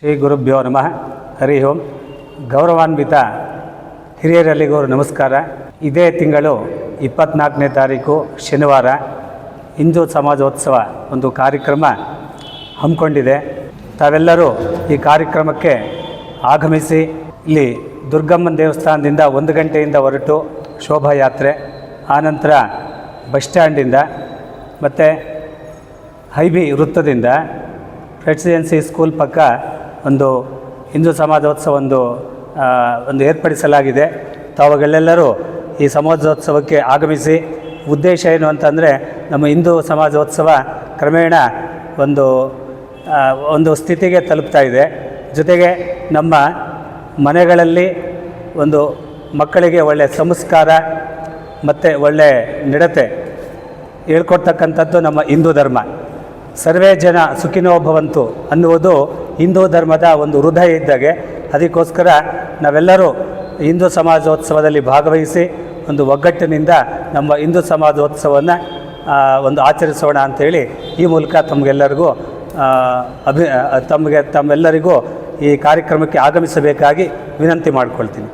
ಶ್ರೀ ಗುರುಭ್ಯೋ ನಮಃ. ಹರಿ ಓಂ. ಗೌರವಾನ್ವಿತ ಹಿರಿಯರಲ್ಲಿಗೂ ನಮಸ್ಕಾರ. ಇದೇ ತಿಂಗಳು ಇಪ್ಪತ್ನಾಲ್ಕನೇ ತಾರೀಕು ಶನಿವಾರ. ಹಿಂದೂ ಸಮಾಜೋತ್ಸವ ಒಂದು ಕಾರ್ಯಕ್ರಮ ಹಮ್ಮಿಕೊಂಡಿದೆ. ತಾವೆಲ್ಲರೂ ಈ ಕಾರ್ಯಕ್ರಮಕ್ಕೆ ಆಗಮಿಸಿ, ಇಲ್ಲಿ ದುರ್ಗಮ್ಮನ ದೇವಸ್ಥಾನದಿಂದ ಒಂದು ಗಂಟೆಯಿಂದ ಹೊರಟು ಶೋಭಾಯಾತ್ರೆ ಆನಂತರ ಬಸ್ ಸ್ಟ್ಯಾಂಡಿಂದ, ಮತ್ತು ಹೈಬಿ ವೃತ್ತದಿಂದ ಪ್ರೆಸಿಡೆನ್ಸಿ ಸ್ಕೂಲ್ ಪಕ್ಕ ಒಂದು ಹಿಂದೂ ಸಮಾಜೋತ್ಸವ ಒಂದು ಒಂದು ಏರ್ಪಡಿಸಲಾಗಿದೆ. ತಾವುಗಳೆಲ್ಲರೂ ಈ ಸಮಾಜೋತ್ಸವಕ್ಕೆ ಆಗಮಿಸಿ, ಉದ್ದೇಶ ಏನು ಅಂತಂದರೆ, ನಮ್ಮ ಹಿಂದೂ ಸಮಾಜೋತ್ಸವ ಕ್ರಮೇಣ ಒಂದು ಒಂದು ಸ್ಥಿತಿಗೆ ತಲುಪ್ತಾ ಇದೆ. ಜೊತೆಗೆ ನಮ್ಮ ಮನೆಗಳಲ್ಲಿ ಒಂದು ಮಕ್ಕಳಿಗೆ ಒಳ್ಳೆಯ ಸಂಸ್ಕಾರ ಮತ್ತು ಒಳ್ಳೆಯ ನಡತೆ ಹೇಳ್ಕೊಡ್ತಕ್ಕಂಥದ್ದು ನಮ್ಮ ಹಿಂದೂ ಧರ್ಮ. ಸರ್ವೇ ಜನ ಸುಖಿನೋ ಭವಂತು ಅನ್ನುವುದು ಹಿಂದೂ ಧರ್ಮದ ಒಂದು ಹೃದಯ ಇದ್ದಾಗೆ, ಅದಕ್ಕೋಸ್ಕರ ನಾವೆಲ್ಲರೂ ಹಿಂದೂ ಸಮಾಜೋತ್ಸವದಲ್ಲಿ ಭಾಗವಹಿಸಿ ಒಂದು ಒಗ್ಗಟ್ಟಿನಿಂದ ನಮ್ಮ ಹಿಂದೂ ಸಮಾಜೋತ್ಸವವನ್ನು ಒಂದು ಆಚರಿಸೋಣ ಅಂಥೇಳಿ ಈ ಮೂಲಕ ತಮಗೆಲ್ಲರಿಗೂ ಅಭಿ, ತಮಗೆ, ತಮ್ಮೆಲ್ಲರಿಗೂ ಈ ಕಾರ್ಯಕ್ರಮಕ್ಕೆ ಆಗಮಿಸಬೇಕಾಗಿ ವಿನಂತಿ ಮಾಡಿಕೊಳ್ತೀನಿ.